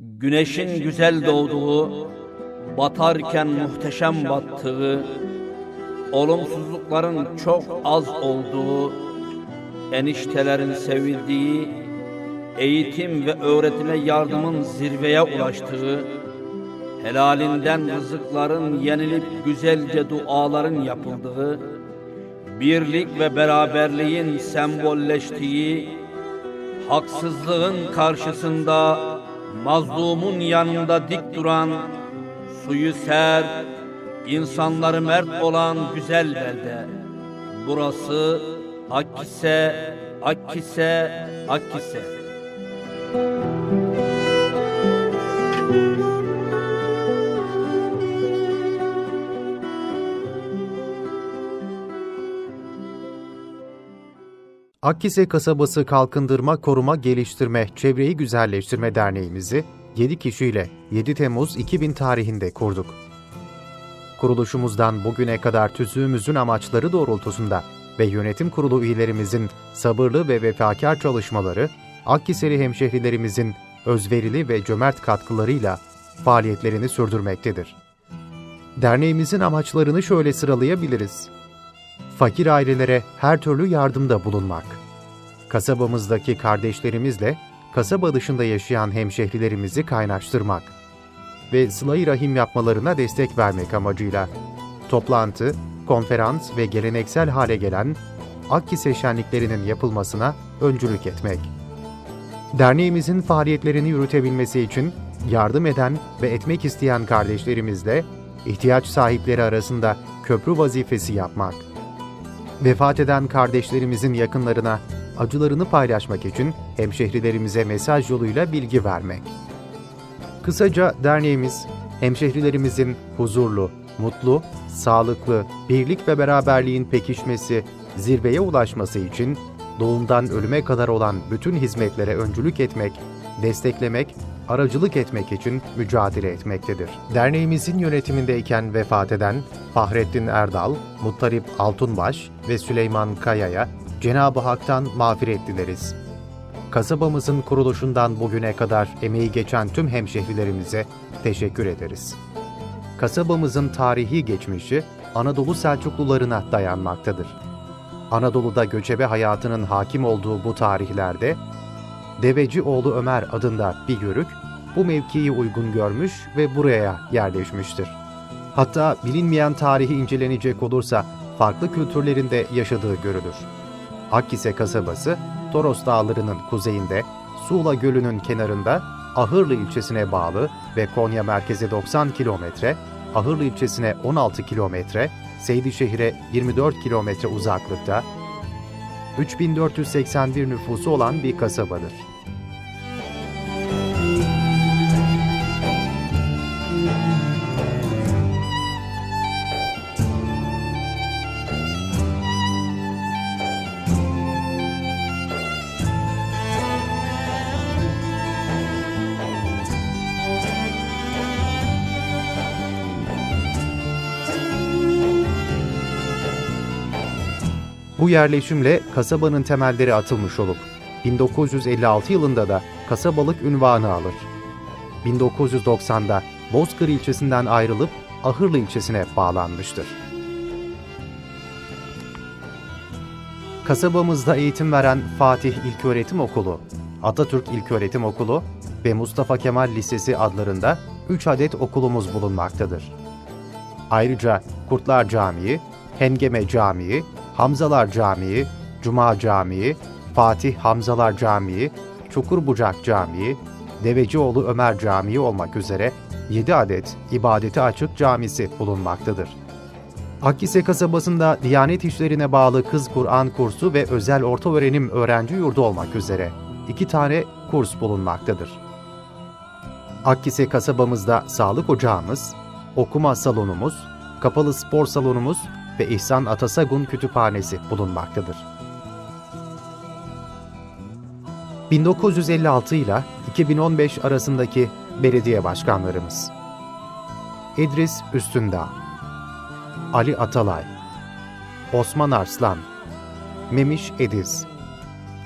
Güneşin güzel doğduğu, batarken muhteşem battığı, olumsuzlukların çok az olduğu, eniştelerin sevildiği, eğitim ve öğretime yardımın zirveye ulaştığı, helalinden rızıkların yenilip güzelce duaların yapıldığı, birlik ve beraberliğin sembolleştiği, haksızlığın karşısında mazlumun yanında dik duran, suyu ser, insanları mert olan güzel belde. Burası Akkise, Akkise, Akkise. Akkise Kasabası Kalkındırma, Koruma, Geliştirme, Çevreyi Güzelleştirme Derneğimizi 7 kişiyle 7 Temmuz 2000 tarihinde kurduk. Kuruluşumuzdan bugüne kadar tüzüğümüzün amaçları doğrultusunda ve yönetim kurulu üyelerimizin sabırlı ve vefakar çalışmaları, Akkiseli hemşehrilerimizin özverili ve cömert katkılarıyla faaliyetlerini sürdürmektedir. Derneğimizin amaçlarını şöyle sıralayabiliriz fakir ailelere her türlü yardımda bulunmak. Kasabamızdaki kardeşlerimizle kasaba dışında yaşayan hemşehrilerimizi kaynaştırmak ve sıla rahim yapmalarına destek vermek amacıyla toplantı, konferans ve geleneksel hale gelen Akkise şenliklerinin yapılmasına öncülük etmek. Derneğimizin faaliyetlerini yürütebilmesi için yardım eden ve etmek isteyen kardeşlerimizle ihtiyaç sahipleri arasında köprü vazifesi yapmak vefat eden kardeşlerimizin yakınlarına acılarını paylaşmak için hemşehrilerimize mesaj yoluyla bilgi vermek. Kısaca derneğimiz, hemşehrilerimizin huzurlu, mutlu, sağlıklı, birlik ve beraberliğin pekişmesi, zirveye ulaşması için doğumdan ölüme kadar olan bütün hizmetlere öncülük etmek, desteklemek, aracılık etmek için mücadele etmektedir. Derneğimizin yönetimindeyken vefat eden Fahrettin Erdal, Muttalip Altunbaş ve Süleyman Kaya'ya Cenab-ı Hak'tan mağfiret dileriz. Kasabamızın kuruluşundan bugüne kadar emeği geçen tüm hemşehrilerimize teşekkür ederiz. Kasabamızın tarihi geçmişi Anadolu Selçuklularına dayanmaktadır. Anadolu'da göçebe hayatının hakim olduğu bu tarihlerde Devecioğlu Ömer adında bir yörük bu mevkiyi uygun görmüş ve buraya yerleşmiştir. Hatta bilinmeyen tarihi incelenecek olursa farklı kültürlerinde yaşadığı görülür. Akkise kasabası, Toros Dağları'nın kuzeyinde, Suğla Gölü'nün kenarında Ahırlı ilçesine bağlı ve Konya merkeze 90 kilometre, Ahırlı ilçesine 16 kilometre, Seydişehir'e 24 kilometre uzaklıkta, 3481 nüfusu olan bir kasabadır. Bu yerleşimle kasabanın temelleri atılmış olup 1956 yılında da kasabalık ünvanı alır. 1990'da Bozkır ilçesinden ayrılıp Ahırlı ilçesine bağlanmıştır. Kasabamızda eğitim veren Fatih İlköğretim Okulu, Atatürk İlköğretim Okulu ve Mustafa Kemal Lisesi adlarında 3 adet okulumuz bulunmaktadır. Ayrıca Kurtlar Camii, Hengeme Camii, Hamzalar Camii, Cuma Camii, Fatih Hamzalar Camii, Çukurbucak Camii, Devecioğlu Ömer Camii olmak üzere 7 adet ibadete açık camisi bulunmaktadır. Akkise kasabasında Diyanet İşlerine bağlı Kız Kur'an kursu ve özel orta öğrenim öğrenci yurdu olmak üzere iki tane kurs bulunmaktadır. Akkise kasabamızda sağlık ocağımız, okuma salonumuz, kapalı spor salonumuz ve İhsan Atasagun Kütüphanesi bulunmaktadır. 1956 ile 2015 arasındaki belediye başkanlarımız İdris Üstündağ, Ali Atalay, Osman Arslan, Memiş Ediz,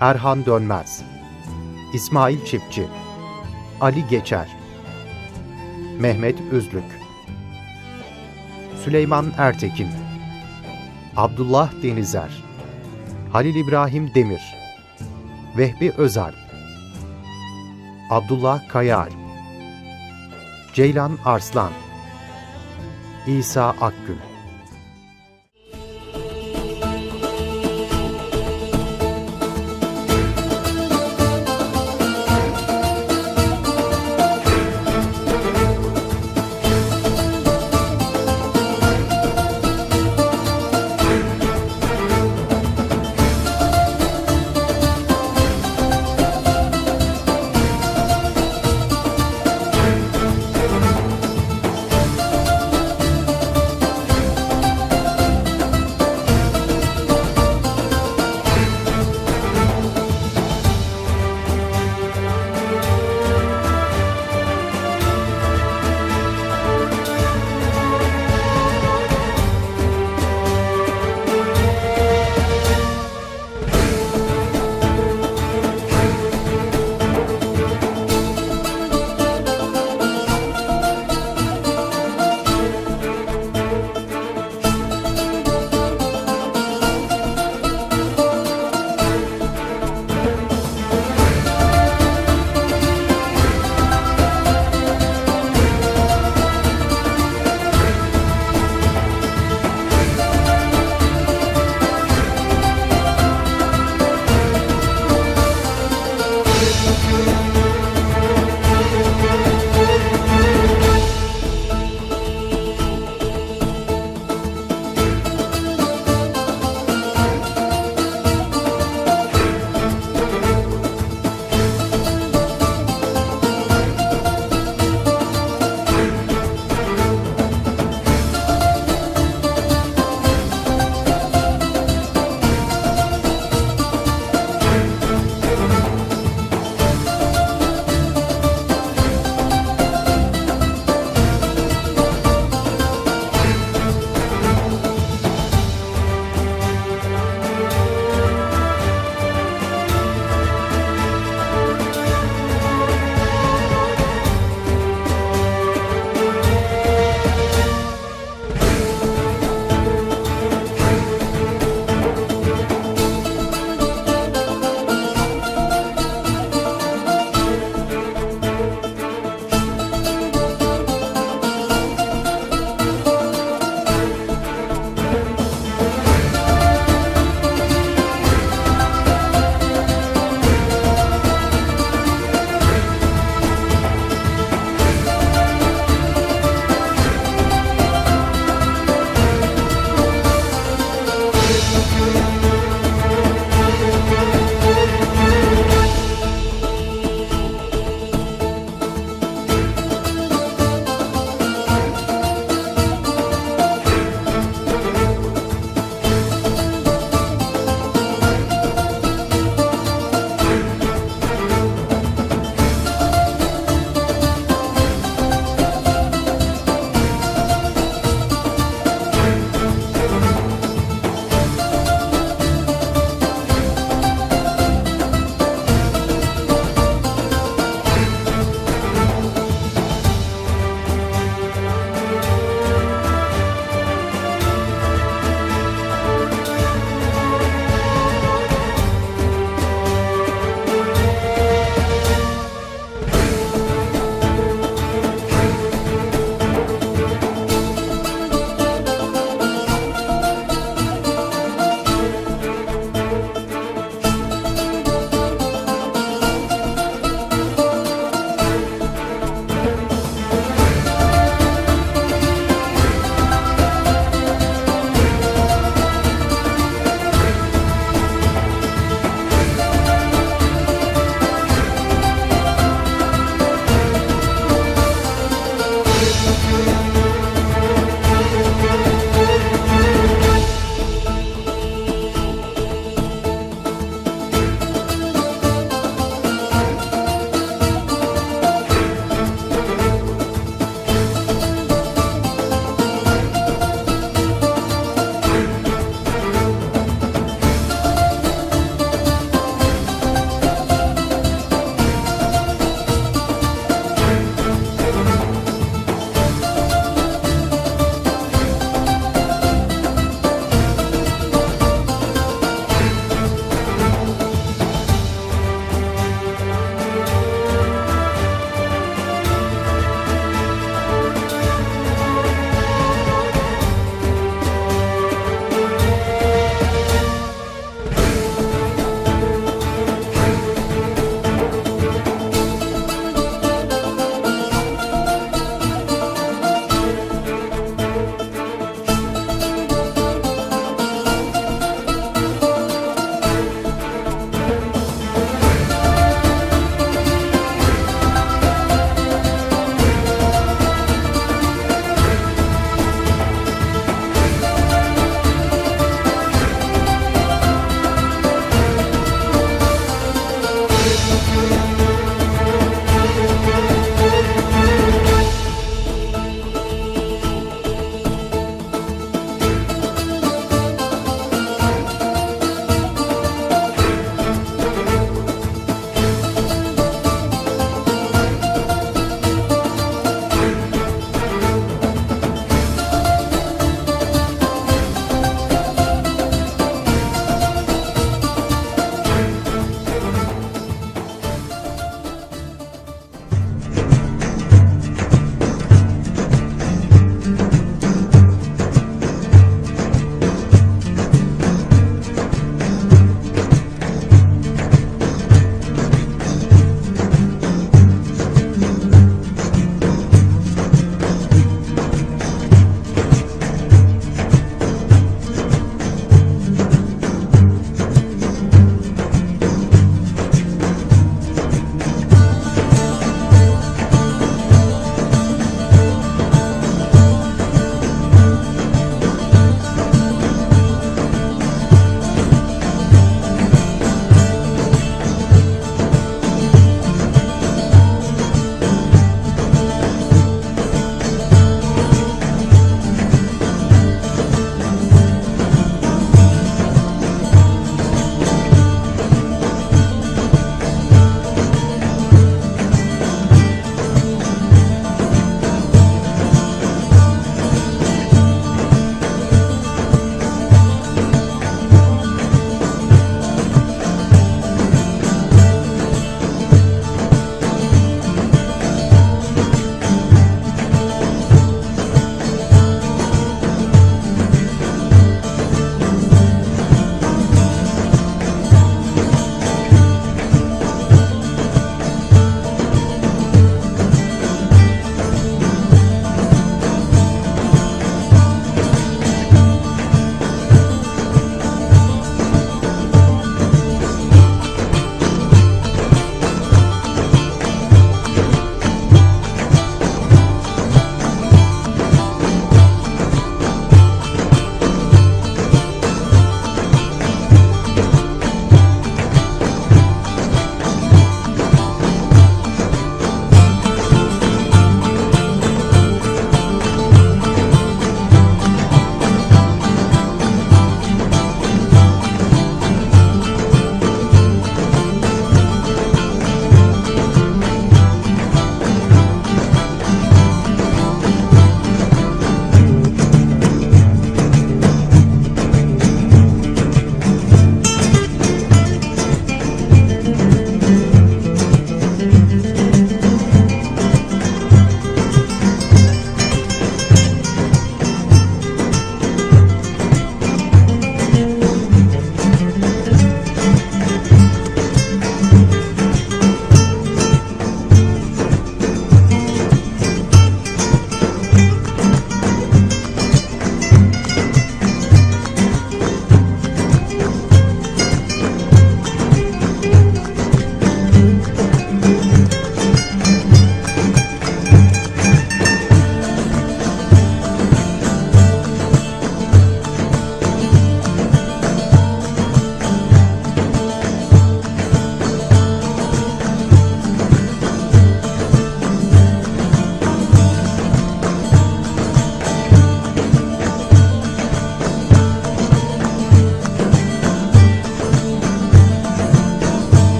Erhan Dönmez, İsmail Çiftçi, Ali Geçer, Mehmet Üzlük Süleyman Ertekin Abdullah Denizer Halil İbrahim Demir Vehbi Özalp Abdullah Kayaalp Ceylan Arslan İsa Akgül